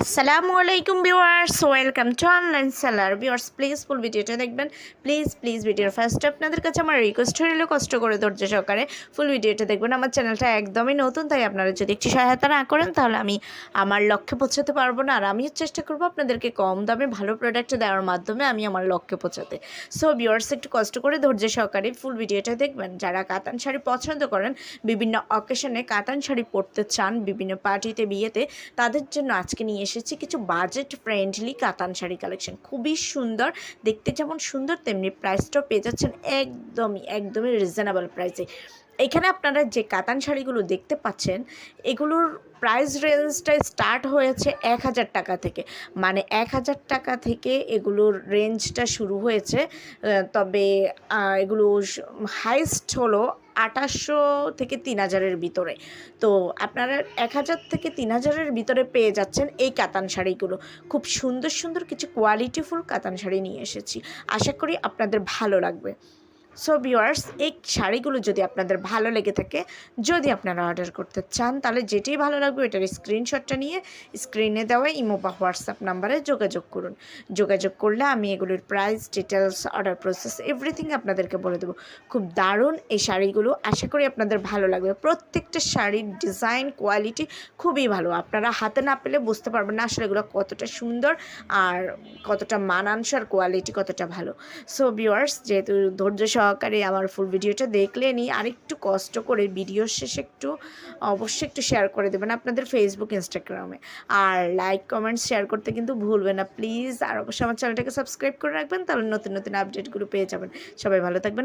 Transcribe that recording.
আসসালামু আলাইকুম viewers, welcome to online seller. Viewers please full ভিডিওটা দেখবেন। প্লিজ প্লিজ ভিডিওর ফার্স্ট আপনাদের কাছে আমার রিকোয়েস্ট হলো কষ্ট করে ধৈর্য সহকারে ফুল ভিডিওটা দেখবেন। আমার চ্যানেলটা একদমই নতুন, তাই আপনারা যদি একটু সহায়তা না করেন, তাহলে আমি আমার লক্ষ্যে পৌঁছাতে পারব না। আর আমিও চেষ্টা করব আপনাদেরকে কম দামে ভালো প্রোডাক্ট দেওয়ার মাধ্যমে আমি আমার লক্ষ্যে পৌঁছাতে। সো ভিউয়ার্স একটু কষ্ট করে ধৈর্য সহকারে ফুল ভিডিওটা দেখবেন। যারা কাতান শাড়ি পছন্দ করেন, বিভিন্ন অকেশনে কাতান শাড়ি পরতে চান, বিভিন্ন পার্টিতে বিয়েতে, তাদের জন্য আজকে নিয়ে এসেছি কিছু বাজেট ফ্রেন্ডলি কাতান শাড়ি কালেকশন খুবই সুন্দর, দেখতে যেমন সুন্দর, তেমনি প্রাইসটাও পেয়ে যাচ্ছেন একদমই একদমই রিজনেবল প্রাইসে এখানে আপনারা যে কাতান শাড়িগুলো দেখতে পাচ্ছেন, এগুলোর প্রাইস রেঞ্জটা স্টার্ট হয়েছে এক হাজার টাকা থেকে। মানে এক হাজার টাকা থেকে এগুলোর রেঞ্জটা শুরু হয়েছে তবে এগুলো হাইস্ট হলো আঠাশশো থেকে তিন হাজারের ভিতরে। তো আপনারা এক হাজার থেকে তিন হাজারের ভিতরে পেয়ে যাচ্ছেন এই কাতান শাড়িগুলো। খুব সুন্দর সুন্দর কিছু কোয়ালিটিফুল কাতান শাড়ি নিয়ে এসেছি। আশা করি আপনাদের ভালো লাগবে। সো ভিউয়ার্স এই শাড়িগুলো যদি আপনাদের ভালো লেগে থাকে, যদি আপনারা অর্ডার করতে চান, তাহলে যেটাই ভালো লাগবে এটার স্ক্রিনশটটা নিয়ে স্ক্রিনে দেওয়া ইমো বা হোয়াটসঅ্যাপ নাম্বারে যোগাযোগ করুন। যোগাযোগ করলে আমি এগুলোর price details order process everything আপনাদেরকে বলে দেবো। খুব দারুণ এই শাড়িগুলো, আশা করি আপনাদের ভালো লাগবে। প্রত্যেকটা শাড়ির ডিজাইন কোয়ালিটি খুবই ভালো। আপনারা হাতে না পেলে বুঝতে পারবেন না আসলে এগুলো কতটা সুন্দর আর কতটা মানানসার কোয়ালিটি কতটা ভালো। সো ভিউয়ার্স যেহেতু ধৈর্য সহকারে আমার ফুল ভিডিওটা দেখলেনই আরেকটু কষ্ট করে ভিডিও শেষে একটু, অবশ্যই একটু শেয়ার করে দেবেন আপনাদের ফেসবুক ইনস্টাগ্রামে আর লাইক কমেন্ট শেয়ার করতে কিন্তু ভুলবেন না। প্লিজ আর অবশ্যই আমার চ্যানেলটাকে সাবস্ক্রাইব করে রাখবেন, তাহলে নতুন নতুন আপডেটগুলো পেয়ে যাবেন। সবাই ভালো থাকবেন।